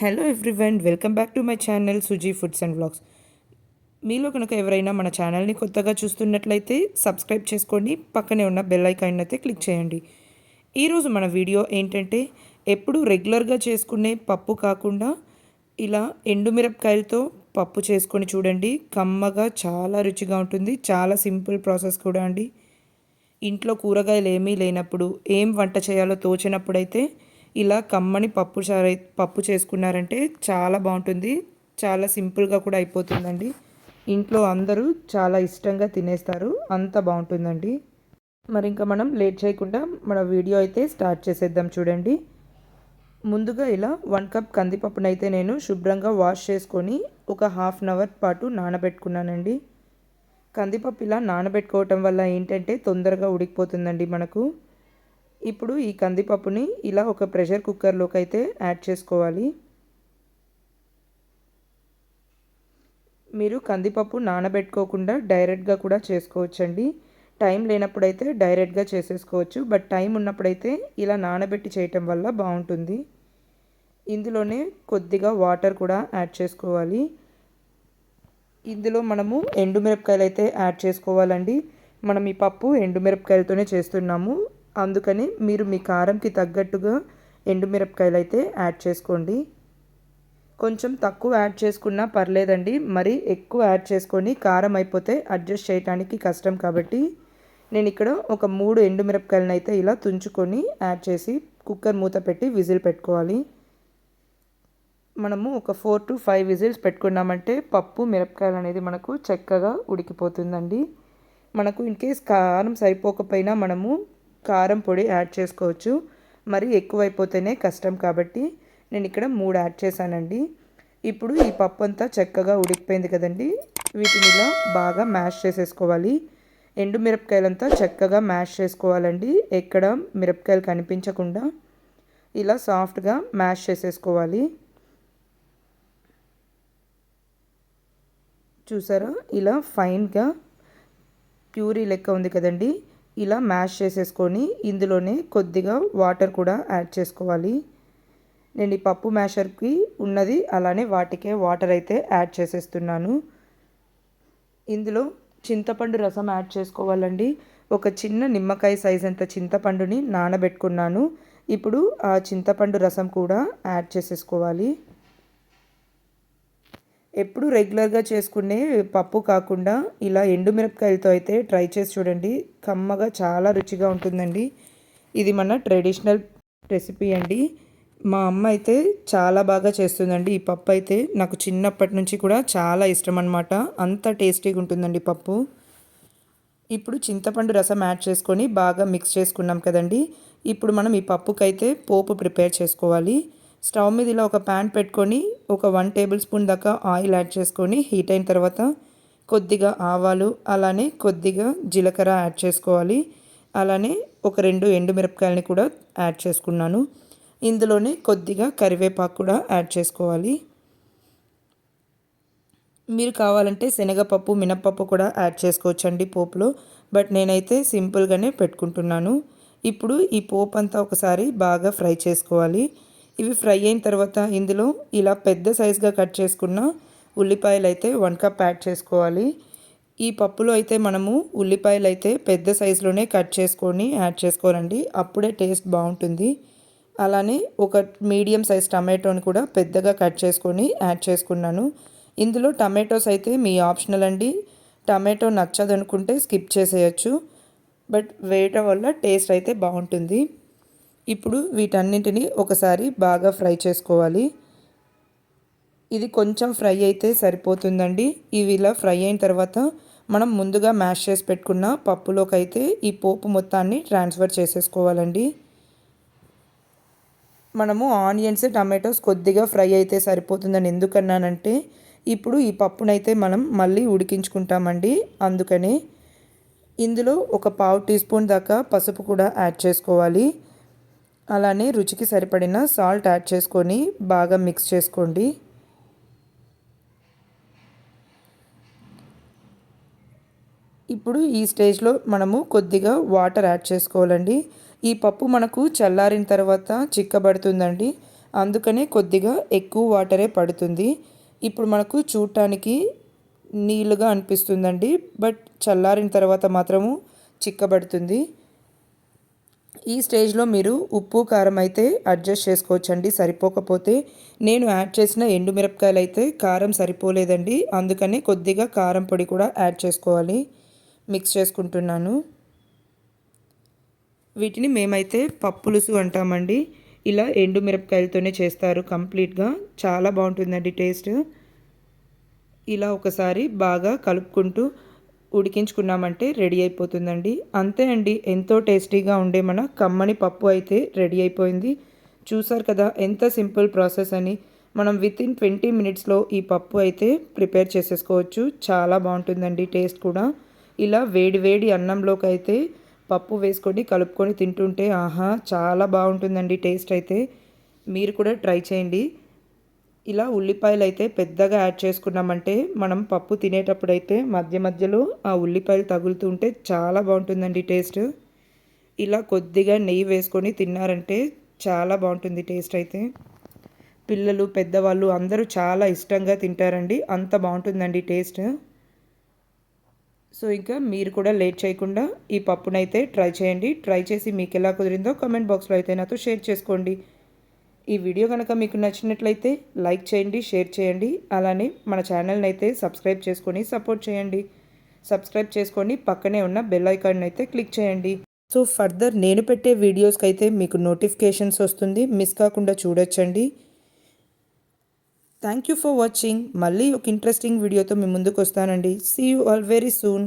Hello everyone welcome back to my channel Suji foods and blogs మీలో కనుక ఎవరైనా మన ఛానల్ని కొత్తగా చూస్తున్నట్లయితే సబ్స్క్రైబ్ చేసుకోండి పక్కనే ఉన్న బెల్ ఐకాన్ అయితే క్లిక్ చేయండి. ఈరోజు మన వీడియో ఏంటంటే ఎప్పుడు రెగ్యులర్గా చేసుకునే పప్పు కాకుండా ఇలా ఎండుమిరపకాయలతో పప్పు చేసుకొని చూడండి. కమ్మగా చాలా రుచిగా ఉంటుంది చాలా సింపుల్ ప్రాసెస్ కూడా అండి. ఇంట్లో కూరగాయలు ఏమీ లేనప్పుడు ఏం వంట చేయాలో తోచినప్పుడైతే ఇలా కమ్మని పప్పు చారు పప్పు చేసుకున్నారంటే చాలా బాగుంటుంది. చాలా సింపుల్గా కూడా అయిపోతుందండి. ఇంట్లో అందరూ చాలా ఇష్టంగా తినేస్తారు. అంత బాగుంటుందండి. మరి ఇంకా మనం లేట్ చేయకుండా మన వీడియో అయితే స్టార్ట్ చేసేద్దాం చూడండి. ముందుగా ఇలా వన్ కప్ కందిపప్పునైతే నేను శుభ్రంగా వాష్ చేసుకొని ఒక హాఫ్ అన్ అవర్ పాటు నానబెట్టుకున్నానండి. కందిపప్పు ఇలా నానబెట్టుకోవటం వల్ల ఏంటంటే తొందరగా ఉడికిపోతుందండి మనకు. ఇప్పుడు ఈ కందిపప్పుని ఇలా ఒక ప్రెషర్ కుక్కర్లోకి అయితే యాడ్ చేసుకోవాలి. మీరు కందిపప్పు నానబెట్టుకోకుండా డైరెక్ట్గా కూడా చేసుకోవచ్చండి. టైం లేనప్పుడైతే డైరెక్ట్గా చేసేసుకోవచ్చు. బట్ టైం ఉన్నప్పుడైతే ఇలా నానబెట్టి చేయటం వల్ల బాగుంటుంది. ఇందులోనే కొద్దిగా వాటర్ కూడా యాడ్ చేసుకోవాలి. ఇందులో మనము ఎండుమిరపకాయలు అయితే యాడ్ చేసుకోవాలండి. మనం ఈ పప్పు ఎండుమిరపకాయలతోనే చేస్తున్నాము. అందుకని మీరు మీ కారంకి తగ్గట్టుగా ఎండుమిరపకాయలు అయితే యాడ్ చేసుకోండి. కొంచెం తక్కువ యాడ్ చేసుకున్నా పర్లేదండి. మరి ఎక్కువ యాడ్ చేసుకొని కారం అయిపోతే అడ్జస్ట్ చేయడానికి కష్టం కాబట్టి నేను ఇక్కడ ఒక మూడు ఎండుమిరపకాయలను అయితే ఇలా తుంచుకొని యాడ్ చేసి కుక్కర్ మూత పెట్టి విజిల్ పెట్టుకోవాలి. మనము ఒక ఫోర్ టు ఫైవ్ విజిల్స్ పెట్టుకున్నామంటే పప్పు మిరపకాయలు అనేది మనకు చక్కగా ఉడికిపోతుందండి. మనకు ఇన్ కేస్ కారం సరిపోకపోయినా మనము కారం పొడి యాడ్ చేసుకోవచ్చు. మరి ఎక్కువైపోతేనే కష్టం కాబట్టి నేను ఇక్కడ మూడు యాడ్ చేశానండి. ఇప్పుడు ఈ పప్పు అంతా చక్కగా ఉడికిపోయింది కదండి. వీటిని ఇలా బాగా మ్యాష్ చేసేసుకోవాలి. ఎండు మిరపకాయలంతా చక్కగా మ్యాష్ చేసుకోవాలండి. ఎక్కడ మిరపకాయలు కనిపించకుండా ఇలా సాఫ్ట్గా మ్యాష్ చేసేసుకోవాలి. చూసారా? ఇలా ఫైన్గా ప్యూరీ లెక్క ఉంది కదండి. ఇలా మ్యాష్ చేసేసుకొని ఇందులోనే కొద్దిగా వాటర్ కూడా యాడ్ చేసుకోవాలి. నేను ఈ పప్పు మ్యాషర్కి ఉన్నది అలానే వాటికే వాటర్ అయితే యాడ్ చేసేస్తున్నాను. ఇందులో చింతపండు రసం యాడ్ చేసుకోవాలండి. ఒక చిన్న నిమ్మకాయ సైజ్ అంత చింతపండుని నానబెట్టుకున్నాను. ఇప్పుడు ఆ చింతపండు రసం కూడా యాడ్ చేసేసుకోవాలి. ఎప్పుడు రెగ్యులర్గా చేసుకునే పప్పు కాకుండా ఇలా ఎండుమిరపకాయలతో అయితే ట్రై చేసి చూడండి. కమ్మగా చాలా రుచిగా ఉంటుందండి. ఇది మన ట్రెడిషనల్ రెసిపీ అండి. మా అమ్మ అయితే చాలా బాగా చేస్తుందండి ఈ పప్పు అయితే. నాకు చిన్నప్పటి నుంచి కూడా చాలా ఇష్టం అనమాట అంత టేస్టీగా ఉంటుందండి పప్పు. ఇప్పుడు చింతపండు రసం యాడ్ చేసుకొని బాగా మిక్స్ చేసుకున్నాం కదండి. ఇప్పుడు మనం ఈ పప్పుకైతే పోపు ప్రిపేర్ చేసుకోవాలి. స్టవ్ మీద ఇలా ఒక ప్యాన్ పెట్టుకొని ఒక వన్ టేబుల్ స్పూన్ దాకా ఆయిల్ యాడ్ చేసుకొని హీట్ అయిన తర్వాత కొద్దిగా ఆవాలు అలానే కొద్దిగా జీలకర్ర యాడ్ చేసుకోవాలి. అలానే ఒక రెండు ఎండుమిరపకాయలని కూడా యాడ్ చేసుకున్నాను. ఇందులోనే కొద్దిగా కరివేపాకు కూడా యాడ్ చేసుకోవాలి. మీరు కావాలంటే శనగపప్పు మినప్పప్పు కూడా యాడ్ చేసుకోవచ్చండి పోపులో బట్ నేనైతే సింపుల్గానే పెట్టుకుంటున్నాను. ఇప్పుడు ఈ పోపు అంతా ఒకసారి బాగా ఫ్రై చేసుకోవాలి. ఇవి ఫ్రై అయిన తర్వాత ఇందులో ఇలా పెద్ద సైజ్గా కట్ చేసుకున్న ఉల్లిపాయలు అయితే వన్ కప్ యాడ్ చేసుకోవాలి. ఈ పప్పులో అయితే మనము ఉల్లిపాయలు అయితే పెద్ద సైజులోనే కట్ చేసుకొని యాడ్ చేసుకోవాలండి. అప్పుడే టేస్ట్ బాగుంటుంది. అలానే ఒక మీడియం సైజ్ టమాటోని కూడా పెద్దగా కట్ చేసుకొని యాడ్ చేసుకున్నాను. ఇందులో టమాటోస్ అయితే మీ ఆప్షనల్ అండి. టమాటో నచ్చదనుకుంటే స్కిప్ చేసేయచ్చు. బట్ వేయటం వల్ల టేస్ట్ అయితే బాగుంటుంది. ఇప్పుడు వీటన్నింటిని ఒకసారి బాగా ఫ్రై చేసుకోవాలి. ఇది కొంచెం ఫ్రై అయితే సరిపోతుందండి. ఇవి ఇలా ఫ్రై అయిన తర్వాత మనం ముందుగా మ్యాష్ చేసి పెట్టుకున్న పప్పులోకి అయితే ఈ పోపు మొత్తాన్ని ట్రాన్స్ఫర్ చేసేసుకోవాలండి. మనము ఆనియన్స్ టమాటోస్ కొద్దిగా ఫ్రై అయితే సరిపోతుందని ఎందుకన్నానంటే ఇప్పుడు ఈ పప్పునైతే మనం మళ్ళీ ఉడికించుకుంటామండి. అందుకనే ఇందులో ఒక పావు టీ స్పూన్ దాకా పసుపు కూడా యాడ్ చేసుకోవాలి. అలానే రుచికి సరిపడిన సాల్ట్ యాడ్ చేసుకొని బాగా మిక్స్ చేసుకోండి. ఇప్పుడు ఈ స్టేజ్లో మనము కొద్దిగా వాటర్ యాడ్ చేసుకోవాలండి. ఈ పప్పు మనకు చల్లారిన తర్వాత చిక్కబడుతుందండి. అందుకనే కొద్దిగా ఎక్కువ వాటరే పడుతుంది. ఇప్పుడు మనకు చూడటానికి నీళ్ళుగా అనిపిస్తుందండి. బట్ చల్లారిన తర్వాత మాత్రము చిక్కబడుతుంది. ఈ స్టేజ్లో మీరు ఉప్పు కారం అయితే అడ్జస్ట్ చేసుకోవచ్చండి సరిపోకపోతే. నేను యాడ్ చేసిన ఎండుమిరపకాయలు అయితే కారం సరిపోలేదండి అందుకని కొద్దిగా కారం పొడి కూడా యాడ్ చేసుకోవాలి. మిక్స్ చేసుకుంటున్నాను. వీటిని మేమైతే పప్పులుసు అంటామండి. ఇలా ఎండు మిరపకాయలతోనే చేస్తారు కంప్లీట్గా. చాలా బాగుంటుందండి టేస్ట్. ఇలా ఒకసారి బాగా కలుపుకుంటూ ఉడికించుకున్నామంటే రెడీ అయిపోతుందండి. అంతే అండి ఎంతో టేస్టీగా ఉండే మన కమ్మని పప్పు అయితే రెడీ అయిపోయింది. చూసారు కదా ఎంత సింపుల్ ప్రాసెస్ అని. మనం విత్ ఇన్ ట్వంటీ మినిట్స్లో ఈ పప్పు అయితే ప్రిపేర్ చేసేసుకోవచ్చు. చాలా బాగుంటుందండి టేస్ట్ కూడా. ఇలా వేడి వేడి అన్నంలోకి అయితే పప్పు వేసుకొని కలుపుకొని తింటుంటే ఆహా చాలా బాగుంటుందండి టేస్ట్ అయితే. మీరు కూడా ట్రై చేయండి. ఇలా ఉల్లిపాయలు అయితే పెద్దగా యాడ్ చేసుకున్నామంటే మనం పప్పు తినేటప్పుడు అయితే మధ్య మధ్యలో ఆ ఉల్లిపాయలు తగులుతూ ఉంటే చాలా బాగుంటుందండి టేస్ట్. ఇలా కొద్దిగా నెయ్యి వేసుకొని తిన్నారంటే చాలా బాగుంటుంది టేస్ట్ అయితే. పిల్లలు పెద్దవాళ్ళు అందరూ చాలా ఇష్టంగా తింటారండి. అంత బాగుంటుందండి టేస్ట్. సో ఇంకా మీరు కూడా లేట్ చేయకుండా ఈ పప్పునైతే ట్రై చేయండి. ట్రై చేసి మీకు ఎలా కుదిరిందో కామెంట్ బాక్స్లో అయితే నాతో షేర్ చేసుకోండి. ఈ వీడియో కనుక మీకు నచ్చినట్లయితే లైక్ చేయండి షేర్ చేయండి. అలానే మన ఛానల్ని అయితే సబ్స్క్రైబ్ చేసుకొని సపోర్ట్ చేయండి. సబ్స్క్రైబ్ చేసుకొని పక్కనే ఉన్న బెల్ ఐకాన్ అయితే క్లిక్ చేయండి. సో ఫర్దర్ నేను పెట్టే వీడియోస్కి అయితే మీకు నోటిఫికేషన్స్ వస్తుంది. మిస్ కాకుండా చూడొచ్చండి. Thank you for watching. మళ్ళీ ఒక ఇంట్రెస్టింగ్ వీడియోతో మీ ముందుకు వస్తానండి see you all very soon